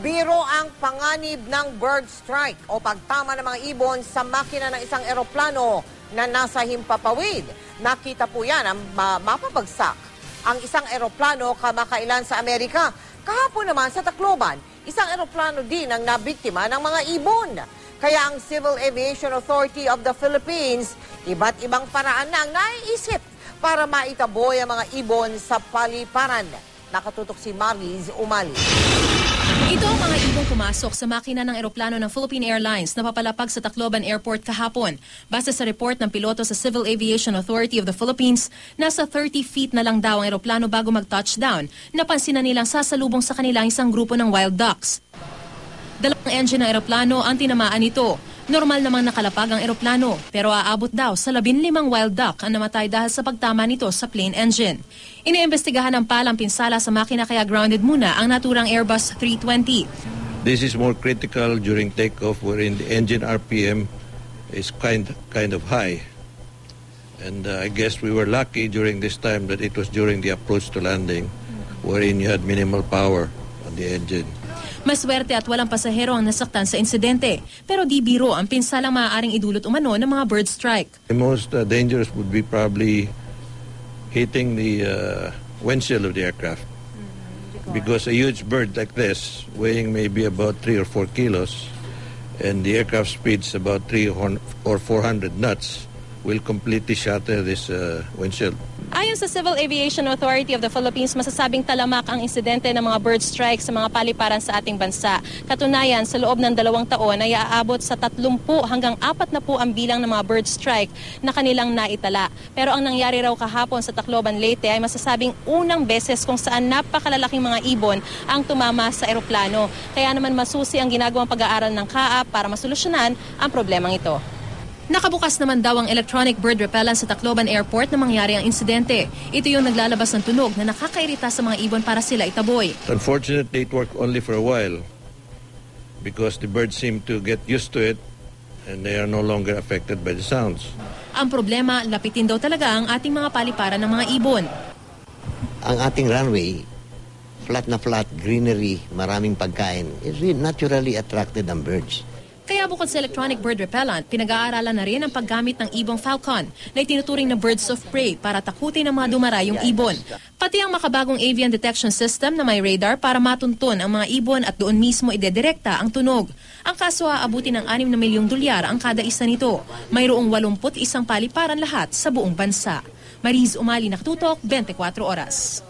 biro ang panganib ng bird strike o pagtama ng mga ibon sa makina ng isang eroplano na nasa himpapawid. Nakita po yan ang ma- mapabagsak. Ang isang eroplano kamakailan sa Amerika. Kahapon naman sa Tacloban, isang eroplano din ang nabiktima ng mga ibon. Kaya ang Civil Aviation Authority of the Philippines, iba't ibang paraan na ang naiisip para maitaboy ang mga ibon sa paliparan. Nakatutok si Mariz Umali. Ito ang mga ibong pumasok sa makina ng eroplano ng Philippine Airlines na papalapag sa Tacloban Airport kahapon. Base sa report ng piloto sa Civil Aviation Authority of the Philippines, nasa 30 feet na lang daw ang eroplano bago mag-touchdown. Napansin na nilang sasalubong sa kanila isang grupo ng wild ducks. Dalawang engine ng eroplano ang tinamaan nito. Normal namang nakalapag ang eroplano, pero aabot daw sa 15 wild duck ang namatay dahil sa pagtama nito sa plane engine. Iniimbestigahan ng palang pinsala sa makina kaya grounded muna ang naturang Airbus 320. This is more critical during takeoff wherein the engine RPM is kind, kind of high. And uh, I guess we were lucky during this time that it was during the approach to landing wherein you had minimal power on the engine. Maswerte at walang pasahero ang nasaktan sa insidente, pero di biro ang pinsalang maaaring idulot umano ng mga bird strike. The most uh, dangerous would be probably hitting the uh, windshield of the aircraft. Because a huge bird like this, weighing maybe about three or four kilos, and the aircraft speeds about three or or 400 knots, will completely shatter this uh, windshield. Ayon sa Civil Aviation Authority of the Philippines, masasabing talamak ang insidente ng mga bird strike sa mga paliparan sa ating bansa. Katunayan, sa loob ng dalawang taon ay aabot sa 30 hanggang 40 na po ang bilang ng mga bird strike na kanilang naitala. Pero ang nangyari raw kahapon sa Tacloban Leyte ay masasabing unang beses kung saan napakalalaking mga ibon ang tumama sa eroplano. Kaya naman masusi ang ginagawang pag-aaral ng CAAP para masolusyonan ang problemang ito. Nakabukas naman daw ang electronic bird repellent sa Tacloban Airport na mangyari ang insidente. Ito yung naglalabas ng tunog na nakakairita sa mga ibon para sila itaboy. Unfortunately, it worked only for a while because the birds seem to get used to it and they are no longer affected by the sounds. Ang problema, lapitin daw talaga ang ating mga paliparan ng mga ibon. ang ating runway, flat na flat, greenery, maraming pagkain, really naturally attracted ang birds. Kaya bukod sa electronic bird repellent, pinag-aaralan na rin ang paggamit ng ibong falcon na itinuturing na birds of prey para takutin ang mga dumarayong ibon. Pati ang makabagong avian detection system na may radar para matuntun ang mga ibon at doon mismo idedirekta ang tunog. Ang kaso aabuti ng 6 na milyong dolyar ang kada isa nito. Mayroong 81 paliparan lahat sa buong bansa. Mariz Umali, Nakatutok, 24 Oras.